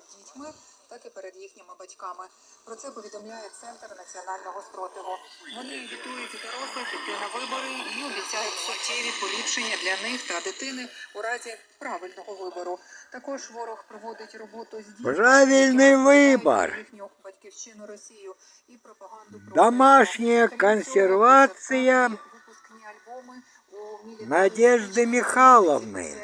перед дітьми, так і перед їхніми батьками. Про це повідомляє Центр національного спротиву. Вони агітують дорослих піти на вибори і обіцяють суттєві поліпшення для них та дитини у разі правильного вибору. Також ворог проводить роботу з дітьми, Правильний вибор. їхню батьківщину Росію і пропаганду про Домашняя консервация Надежды Михайловны.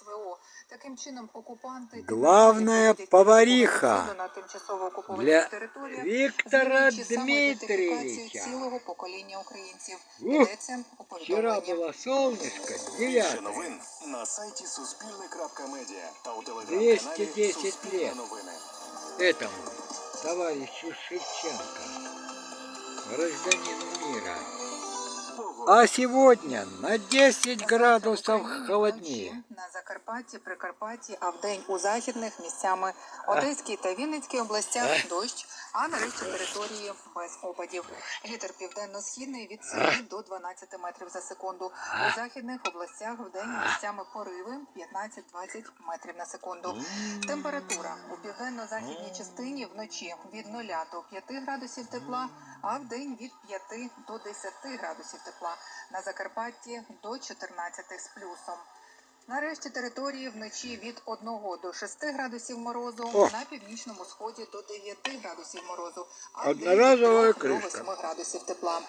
присвячені СВО. Таким чином, окупанти Главная проводять повариха військову на тимчасово окупованих для територіях, Виктора змінюючи саме ідентифікацію Дмитриевича. цілого покоління українців. Ух, Йдеться у Вчера повідомленні. было солнышко, Більше 9 новин на сайті Суспільне.Медіа та у 210 телеграм-каналі Суспільне лет. новини. этому товарищу Шевченко, гражданину мира. А сегодня на 10 градусов холоднее. На Закарпатті, Прикарпатті, а вдень у західних місцями Одеській та Вінницькій областях дощ, а нарешті території без опадів. Вітер південно-східний від 7 до 12 метрів за секунду. У західних областях вдень місцями пориви 15-20 метрів на секунду. Температура у південно-західній частині вночі від 0 до 5 градусів тепла, а вдень від 5 до 10 градусів тепла. На Закарпатті до 14 з плюсом. Нарешті території вночі від 1 до 6 градусів морозу, О! на північному сході до 9 градусів морозу, а 3 до кришка. 8 градусів тепла.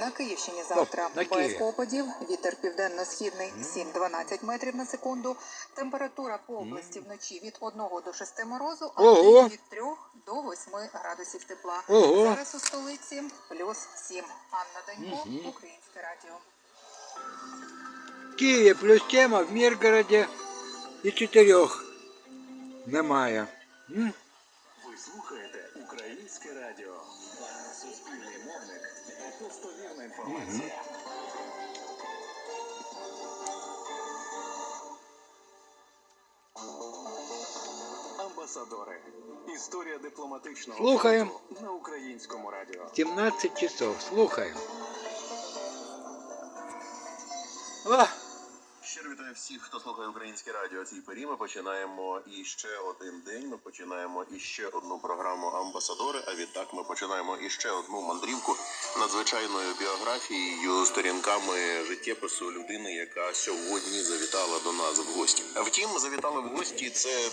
На Київщині завтра на без опадів, вітер південно-східний 7-12 метрів на секунду, температура по області вночі від 1 до 6 морозу, а Ого. від 3 до 8 градусів тепла. Ого. Зараз у столиці плюс 7. Анна Данько. Українське радіо. В Киеве плюс тема, в Миргороде и четырех. Немає. М? Ви слухаєте Українське радіо. Суспільний мовник. Достовірна інформація. Амбасадори. Історія дипломатичного Слухаємо. фронту на українському радіо. 17 часов. Слухаем. О, Щиро вітаю всіх, хто слухає українське радіо. Цій порі ми починаємо іще один день. Ми починаємо іще одну програму Амбасадори. А відтак ми починаємо іще одну мандрівку надзвичайною біографією, сторінками життєпису людини, яка сьогодні завітала до нас в гості. Втім, завітали в гості це.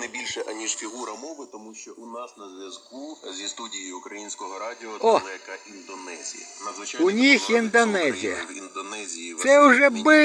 Не більше аніж фігура мови, тому що у нас на зв'язку зі студією українського радіо О! далека Індонезія. Надзвичайно У них Індонезія. В Індонезії це вже би.